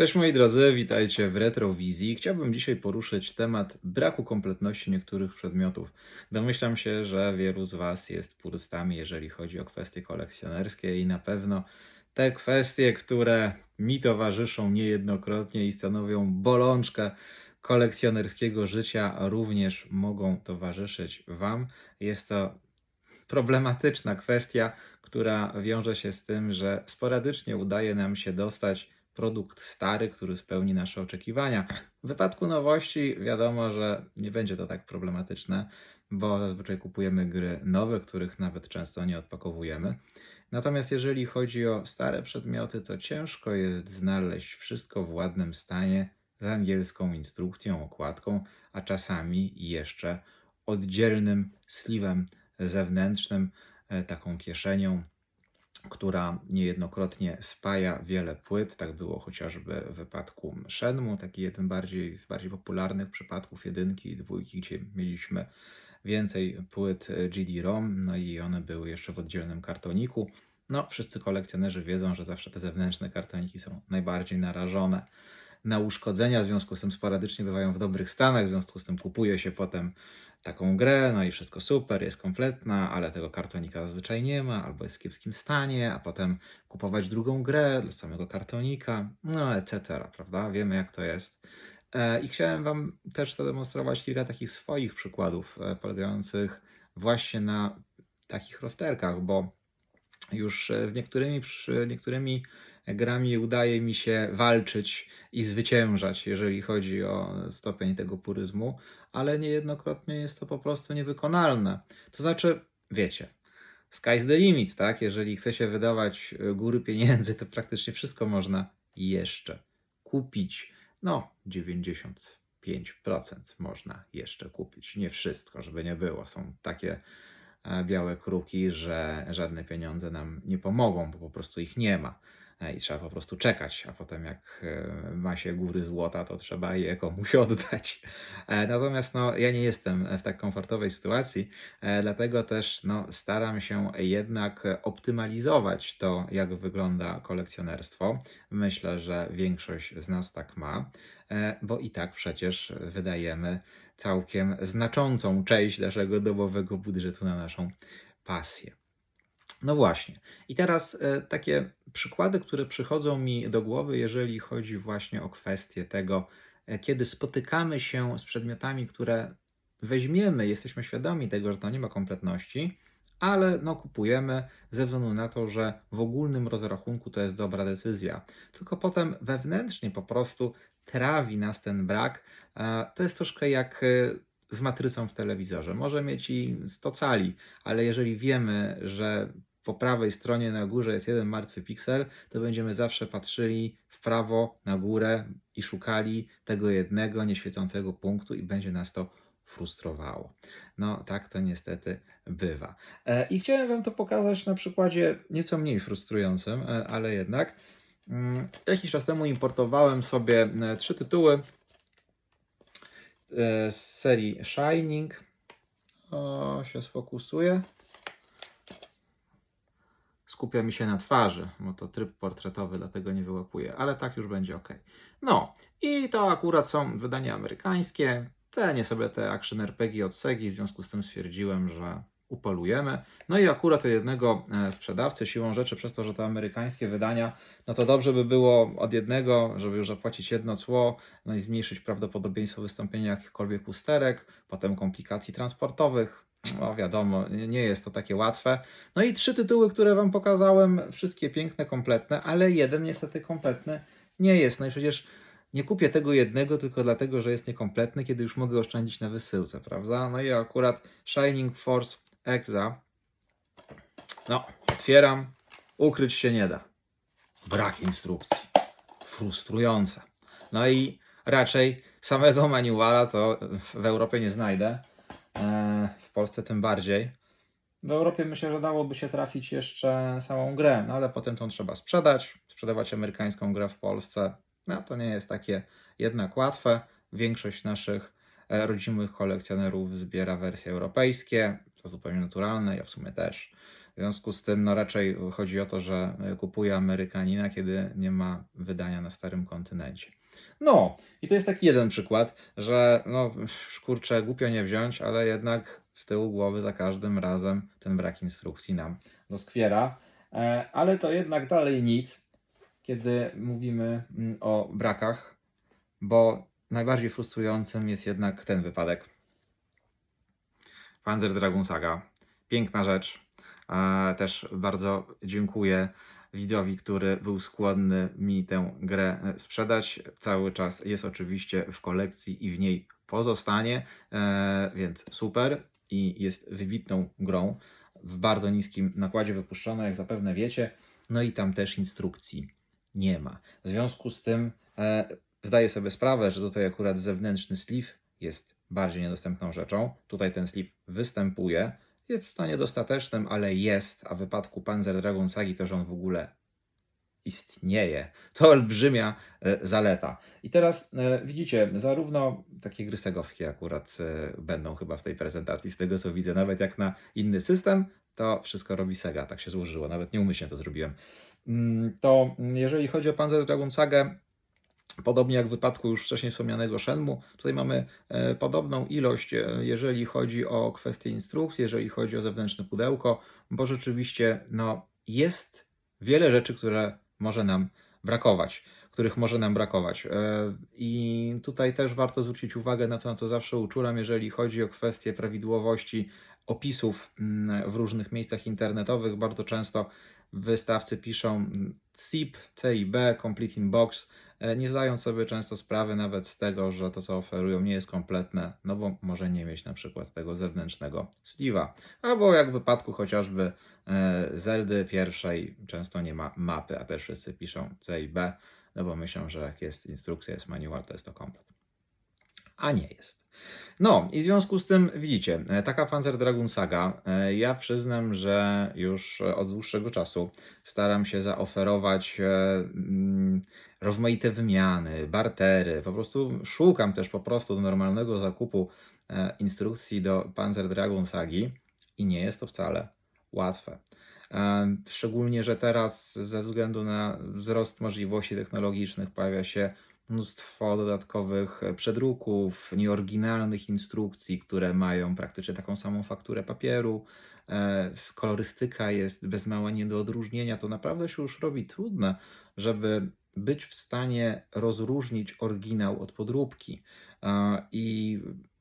Cześć moi drodzy, witajcie w Retrowizji. Chciałbym dzisiaj poruszyć temat braku kompletności niektórych przedmiotów. Domyślam się, że wielu z Was jest purystami, jeżeli chodzi o kwestie kolekcjonerskie i na pewno te kwestie, które mi towarzyszą niejednokrotnie i stanowią bolączkę kolekcjonerskiego życia, również mogą towarzyszyć Wam. Jest to problematyczna kwestia, która wiąże się z tym, że sporadycznie udaje nam się dostać produkt stary, który spełni nasze oczekiwania. W wypadku nowości wiadomo, że nie będzie to tak problematyczne, bo zazwyczaj kupujemy gry nowe, których nawet często nie odpakowujemy. Natomiast jeżeli chodzi o stare przedmioty, to ciężko jest znaleźć wszystko w ładnym stanie z angielską instrukcją, okładką, a czasami jeszcze oddzielnym sliwem zewnętrznym, e, taką kieszenią, która niejednokrotnie spaja wiele płyt. Tak było chociażby w wypadku Shenmue, taki jeden bardziej, z bardziej popularnych przypadków jedynki i dwójki, gdzie mieliśmy więcej płyt GD-ROM, no i one były jeszcze w oddzielnym kartoniku. No, wszyscy kolekcjonerzy wiedzą, że zawsze te zewnętrzne kartoniki są najbardziej narażone na uszkodzenia, w związku z tym sporadycznie bywają w dobrych stanach, w związku z tym kupuje się potem taką grę, no i wszystko super, jest kompletna, ale tego kartonika zazwyczaj nie ma, albo jest w kiepskim stanie, a potem kupować drugą grę dla samego kartonika, no etc., prawda? Wiemy jak to jest. E, I chciałem Wam też zademonstrować kilka takich swoich przykładów, e, polegających właśnie na takich rozterkach, bo już e, z niektórymi, niektórymi grami udaje mi się walczyć i zwyciężać, jeżeli chodzi o stopień tego puryzmu, ale niejednokrotnie jest to po prostu niewykonalne. To znaczy, wiecie, sky's the limit, tak? Jeżeli chce się wydawać góry pieniędzy, to praktycznie wszystko można jeszcze kupić. No, 95% można jeszcze kupić. Nie wszystko, żeby nie było. Są takie e, białe kruki, że żadne pieniądze nam nie pomogą, bo po prostu ich nie ma. E, i trzeba po prostu czekać, a potem jak e, ma się góry złota, to trzeba je komuś oddać. E, natomiast no, ja nie jestem w tak komfortowej sytuacji, dlatego też no, staram się jednak optymalizować to, jak wygląda kolekcjonerstwo. Myślę, że większość z nas tak ma, bo i tak przecież wydajemy całkiem znaczącą część naszego domowego budżetu na naszą pasję. No właśnie. I teraz e, takie przykłady, które przychodzą mi do głowy, jeżeli chodzi właśnie o kwestię tego, e, kiedy spotykamy się z przedmiotami, które weźmiemy, jesteśmy świadomi tego, że to nie ma kompletności, ale no, kupujemy ze względu na to, że w ogólnym rozrachunku to jest dobra decyzja. Tylko potem wewnętrznie po prostu trawi nas ten brak. E, to jest troszkę jak z matrycą w telewizorze. Może mieć i 100 cali, ale jeżeli wiemy, że po prawej stronie na górze jest jeden martwy piksel, to będziemy zawsze patrzyli w prawo, na górę i szukali tego jednego nieświecącego punktu i będzie nas to frustrowało. No tak to niestety bywa. E, I chciałem Wam to pokazać na przykładzie nieco mniej frustrującym, e, ale jednak. Mm, jakiś czas temu importowałem sobie e, trzy tytuły z serii Shining. O, się sfokusuje skupia mi się na twarzy, bo to tryb portretowy, dlatego nie wyłapuję, ale tak już będzie ok. No i to akurat są wydania amerykańskie. Cenię sobie te action RPG od Segi, w związku z tym stwierdziłem, że upolujemy. No i akurat jednego e, sprzedawcy siłą rzeczy, przez to, że to amerykańskie wydania, no to dobrze by było od jednego, żeby już zapłacić jedno cło, no i zmniejszyć prawdopodobieństwo wystąpienia jakichkolwiek usterek, potem komplikacji transportowych, no wiadomo, nie jest to takie łatwe. No i trzy tytuły, które Wam pokazałem, wszystkie piękne, kompletne, ale jeden niestety kompletny nie jest. No i przecież nie kupię tego jednego tylko dlatego, że jest niekompletny, kiedy już mogę oszczędzić na wysyłce, prawda? No i akurat Shining Force Exa. No, otwieram, ukryć się nie da. Brak instrukcji. Frustrujące. No i raczej samego manuala to w Europie nie znajdę. E, w Polsce tym bardziej. W Europie myślę, że dałoby się trafić jeszcze samą grę, no ale potem tą trzeba sprzedać, sprzedawać amerykańską grę w Polsce. No to nie jest takie jednak łatwe. Większość naszych e, rodzimych kolekcjonerów zbiera wersje europejskie, to zupełnie naturalne, ja w sumie też. W związku z tym, no raczej chodzi o to, że kupuje Amerykanina, kiedy nie ma wydania na starym kontynencie. No, i to jest taki jeden przykład, że no kurczę, głupio nie wziąć, ale jednak z tyłu głowy za każdym razem ten brak instrukcji nam doskwiera. E, Ale to jednak dalej nic, kiedy mówimy mm, o brakach, bo najbardziej frustrującym jest jednak ten wypadek. Panzer Dragoon Saga. Piękna rzecz. E, Też bardzo dziękuję widzowi, który był skłonny mi tę grę e, sprzedać. Cały czas jest oczywiście w kolekcji i w niej pozostanie, e, więc super i jest wybitną grą w bardzo niskim nakładzie wypuszczona, jak zapewne wiecie. No i tam też instrukcji nie ma. W związku z tym zdaję sobie sprawę, że tutaj akurat zewnętrzny sleeve jest bardziej niedostępną rzeczą. Tutaj ten sleeve występuje, jest w stanie dostatecznym, ale jest, a w wypadku Panzer Dragon Sagi to, że on w ogóle istnieje. To olbrzymia e, zaleta. I teraz e, widzicie, zarówno takie gry segowskie akurat e, będą chyba w tej prezentacji, z tego co widzę, nawet jak na inny system, to wszystko robi Sega, tak się złożyło, nawet nieumyślnie to zrobiłem. Mm, To mm, jeżeli chodzi o Panzer Dragon Sagę, Podobnie jak w wypadku już wcześniej wspomnianego Shenmue, tutaj mamy e, podobną ilość, e, jeżeli chodzi o kwestię instrukcji, jeżeli chodzi o zewnętrzne pudełko, bo rzeczywiście no, jest wiele rzeczy, które może nam brakować, których może nam brakować. E, I tutaj też warto zwrócić uwagę na to, na co zawsze uczulam, jeżeli chodzi o kwestie prawidłowości opisów mm, w różnych miejscach internetowych. Bardzo często wystawcy piszą mm, CIP, CIB, Complete in Box, e, nie zdają sobie często sprawy nawet z tego, że to co oferują nie jest kompletne, no bo może nie mieć na przykład tego zewnętrznego sleeve'a. Albo jak w wypadku chociażby e, Zeldy pierwszej często nie ma mapy, a też wszyscy piszą C i B, no bo myślą, że jak jest instrukcja, jest manual, to jest to komplet. A nie jest. No i w związku z tym widzicie, e, taka Panzer Dragoon Saga, e, ja przyznam, że już od dłuższego czasu staram się zaoferować e, rozmaite wymiany, bartery, po prostu szukam też po prostu do normalnego zakupu e, instrukcji do Panzer Dragoon Sagi i nie jest to wcale łatwe. E, Szczególnie, że teraz ze względu na wzrost możliwości technologicznych pojawia się mnóstwo dodatkowych przedruków, nieoryginalnych instrukcji, które mają praktycznie taką samą fakturę papieru. E, Kolorystyka jest bez mała nie do odróżnienia. To naprawdę się już robi trudne, żeby być w stanie rozróżnić oryginał od podróbki. I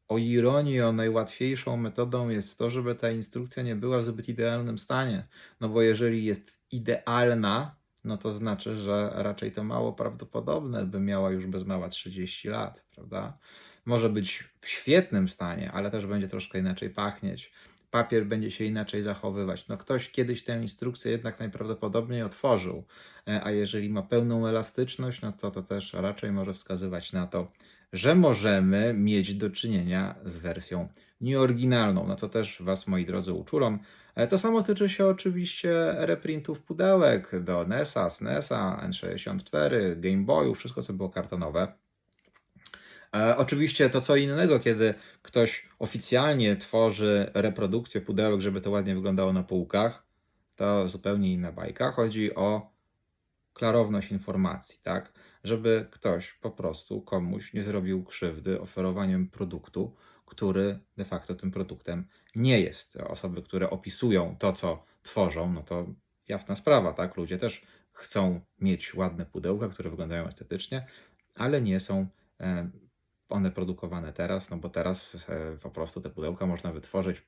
o ironię, najłatwiejszą metodą jest to, żeby ta instrukcja nie była w zbyt idealnym stanie. No bo jeżeli jest idealna, no to znaczy, że raczej to mało prawdopodobne, by miała już bez mała 30 lat, prawda? Może być w świetnym stanie, ale też będzie troszkę inaczej pachnieć. Papier będzie się inaczej zachowywać. No ktoś kiedyś tę instrukcję jednak najprawdopodobniej otworzył, e, a jeżeli ma pełną elastyczność, no to to też raczej może wskazywać na to, że możemy mieć do czynienia z wersją nieoryginalną. No to też Was, moi drodzy, uczulam. E, To samo tyczy się oczywiście reprintów pudełek do NES-a, SNES-a, N64, Game Boyu, wszystko co było kartonowe. E, Oczywiście to co innego, kiedy ktoś oficjalnie tworzy reprodukcję pudełek, żeby to ładnie wyglądało na półkach, to zupełnie inna bajka. Chodzi o klarowność informacji, tak? Żeby ktoś po prostu komuś nie zrobił krzywdy oferowaniem produktu, który de facto tym produktem nie jest. Osoby, które opisują to, co tworzą, no to jasna sprawa, tak? Ludzie też chcą mieć ładne pudełka, które wyglądają estetycznie, ale nie są e, one produkowane teraz, no bo teraz e, po prostu te pudełka można wytworzyć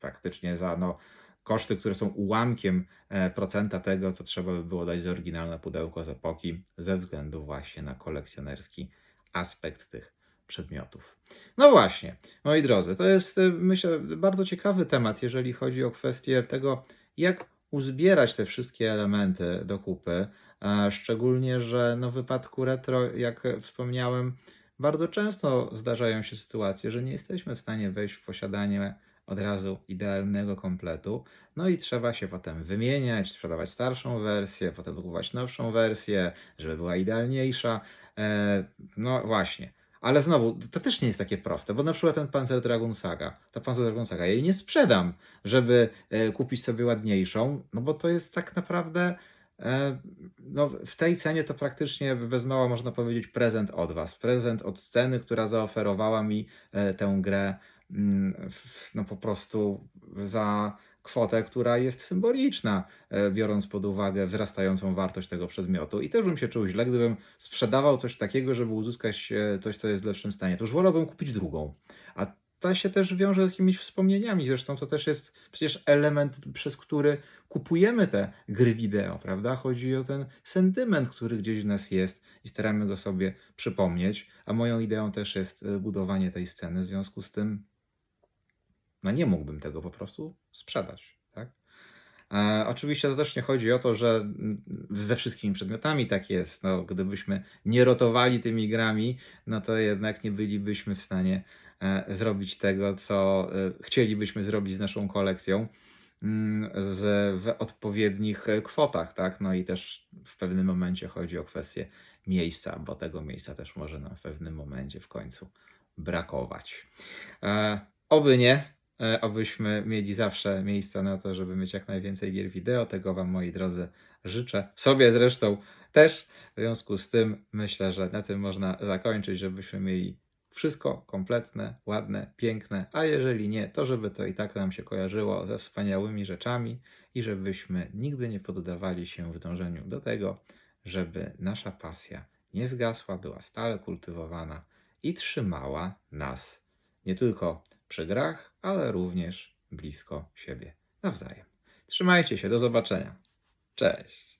praktycznie za no, koszty, które są ułamkiem e, procenta tego, co trzeba by było dać za oryginalne pudełko z epoki, ze względu właśnie na kolekcjonerski aspekt tych przedmiotów. No właśnie, moi drodzy, to jest e, myślę bardzo ciekawy temat, jeżeli chodzi o kwestię tego, jak uzbierać te wszystkie elementy do kupy. Szczególnie, że no w wypadku retro, jak wspomniałem, bardzo często zdarzają się sytuacje, że nie jesteśmy w stanie wejść w posiadanie od razu idealnego kompletu. No i trzeba się potem wymieniać, sprzedawać starszą wersję, potem kupować nowszą wersję, żeby była idealniejsza. E, No właśnie. Ale znowu, to też nie jest takie proste, bo na przykład ten Panzer Dragoon Saga, ta Panzer Dragoon Saga, ja jej nie sprzedam, żeby e, kupić sobie ładniejszą, no bo to jest tak naprawdę no, w tej cenie to praktycznie bez mała można powiedzieć prezent od Was. Prezent od sceny, która zaoferowała mi e, tę grę mm, no po prostu za kwotę, która jest symboliczna, e, biorąc pod uwagę wzrastającą wartość tego przedmiotu. I też bym się czuł źle, gdybym sprzedawał coś takiego, żeby uzyskać e, coś, co jest w lepszym stanie. To już wolałbym kupić drugą. A ta się też wiąże z jakimiś wspomnieniami. Zresztą to też jest przecież element, przez który kupujemy te gry wideo, prawda? Chodzi o ten sentyment, który gdzieś w nas jest i staramy go sobie przypomnieć. A moją ideą też jest e, budowanie tej sceny. W związku z tym, no nie mógłbym tego po prostu sprzedać, tak? E, oczywiście to też nie chodzi o to, że mm, ze wszystkimi przedmiotami tak jest. No, gdybyśmy nie rotowali tymi grami, no to jednak nie bylibyśmy w stanie zrobić tego, co e, chcielibyśmy zrobić z naszą kolekcją mm, z, w odpowiednich e, kwotach, tak? No i też w pewnym momencie chodzi o kwestię miejsca, bo tego miejsca też może nam w pewnym momencie w końcu brakować. E, oby nie, e, obyśmy mieli zawsze miejsca na to, żeby mieć jak najwięcej gier wideo. Tego Wam, moi drodzy, życzę. Sobie zresztą też. W związku z tym myślę, że na tym można zakończyć, żebyśmy mieli wszystko kompletne, ładne, piękne, a jeżeli nie, to żeby to i tak nam się kojarzyło ze wspaniałymi rzeczami i żebyśmy nigdy nie poddawali się w dążeniu do tego, żeby nasza pasja nie zgasła, była stale kultywowana i trzymała nas nie tylko przy grach, ale również blisko siebie nawzajem. Trzymajcie się, do zobaczenia. Cześć.